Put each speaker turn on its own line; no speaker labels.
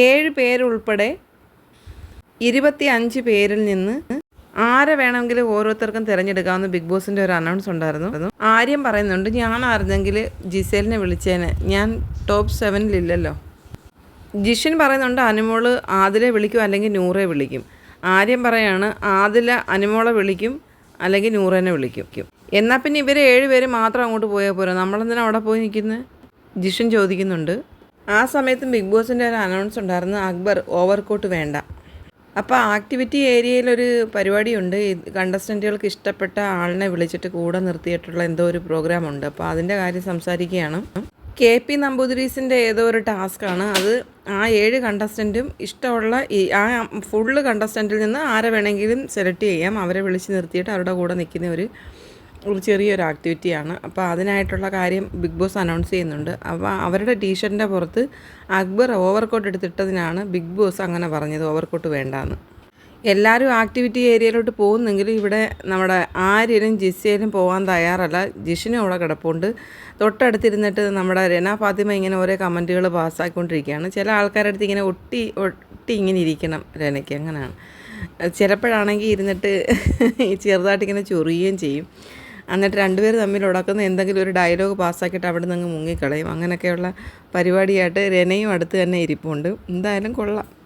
ഏഴ് പേരുൾപ്പെടെ ഇരുപത്തി അഞ്ച് പേരിൽ നിന്ന് ആരെ വേണമെങ്കിലും ഓരോരുത്തർക്കും തിരഞ്ഞെടുക്കാവുന്ന ബിഗ് ബോസിന്റെ ഒരു അനൗൺസ് ഉണ്ടായിരുന്നു. ആര്യം പറയുന്നുണ്ട് ഞാൻ അറിഞ്ഞെങ്കിൽ ജിസേലിനെ വിളിച്ചേനെ. ഞാൻ ടോപ്പ് സെവനിലില്ലല്ലോ ജിഷൻ പറയുന്നുണ്ട് അനുമോൾ ആദിലെ വിളിക്കും അല്ലെങ്കിൽ നൂറെ വിളിക്കും. ആര്യം പറയാണ് ആദില അനുമോളെ വിളിക്കും അല്ലെങ്കിൽ നൂറേനെ വിളിക്കും. എന്നാൽ പിന്നെ ഇവർ ഏഴുപേര് മാത്രം അങ്ങോട്ട് പോയാൽ പോരാ? നമ്മളെന്തിനാണ് അവിടെ പോയി നിൽക്കുന്നത് ജിഷൻ ചോദിക്കുന്നുണ്ട് ആ സമയത്തും ബിഗ് ബോസിന്റെ ഒരു അനൗൺസ് ഉണ്ടായിരുന്നു അക്ബർ ഓവർകോട്ട് വേണ്ട. അപ്പോൾ ആക്ടിവിറ്റി ഏരിയയിലൊരു പരിപാടിയുണ്ട്. കണ്ടസ്റ്റന്റുകൾക്ക് ഇഷ്ടപ്പെട്ട ആളിനെ വിളിച്ചിട്ട് കൂടെ നിർത്തിയിട്ടുള്ള എന്തോ ഒരു പ്രോഗ്രാം ഉണ്ട്. അപ്പോൾ അതിന്റെ കാര്യം സംസാരിക്കുകയാണ്. കെ പി നമ്പൂതിരീസിന്റെ ഏതോ ഒരു ടാസ്ക്കാണ് അത് ആ ഏഴ് കണ്ടസ്റ്റന്റും ഇഷ്ടമുള്ള ഈ ആ ഫുള്ള് കണ്ടസ്റ്റന്റിൽ നിന്ന് ആരെ വേണമെങ്കിലും സെലക്ട് ചെയ്യാം. അവരെ വിളിച്ച് നിർത്തിയിട്ട് അവരുടെ കൂടെ നിൽക്കുന്ന ഒരു ഒരു ചെറിയൊരു ആക്ടിവിറ്റിയാണ് അപ്പോൾ അതിനായിട്ടുള്ള കാര്യം ബിഗ് ബോസ് അനൗൺസ് ചെയ്യുന്നുണ്ട്. അപ്പോൾ അവരുടെ ടീഷർട്ടിന്റെ പുറത്ത് അക്ബർ ഓവർകോട്ട് എടുത്തിട്ടതിനാണ് ബിഗ് ബോസ് അങ്ങനെ പറഞ്ഞത് ഓവർകോട്ട് വേണ്ടാന്ന്. എല്ലാവരും ആക്ടിവിറ്റി ഏരിയയിലോട്ട് പോകുന്നെങ്കിലും ഇവിടെ നമ്മുടെ ആര്യനും ജിസയിലും പോകാൻ തയ്യാറല്ല. ജിഷിനും അവിടെ കിടപ്പുണ്ട്. തൊട്ടടുത്തിരുന്നിട്ട് നമ്മുടെ രന ഫാത്തിമ ഇങ്ങനെ ഓരോ കമന്റുകൾ പാസ്സാക്കിക്കൊണ്ടിരിക്കുകയാണ് ചില ആൾക്കാരുടെ അടുത്ത് ഇങ്ങനെ ഒട്ടി ഒട്ടി ഇങ്ങനെ ഇരിക്കണം രനയ്ക്ക്. അങ്ങനെയാണ്. ചിലപ്പോഴാണെങ്കിൽ ഇരുന്നിട്ട് ചെറുതായിട്ട് ഇങ്ങനെ ചൊറിയുകയും ചെയ്യും. എന്നിട്ട് രണ്ടുപേർ തമ്മിൽ ഉടക്കുന്ന എന്തെങ്കിലും ഒരു ഡയലോഗ് പാസ്സാക്കിയിട്ട് അവിടെ നിന്ന് മുങ്ങിക്കളയും. അങ്ങനെയൊക്കെയുള്ള പരിപാടിയായിട്ട് രനയും അടുത്ത് തന്നെ ഇരിപ്പുണ്ട്. എന്തായാലും കൊള്ളാം.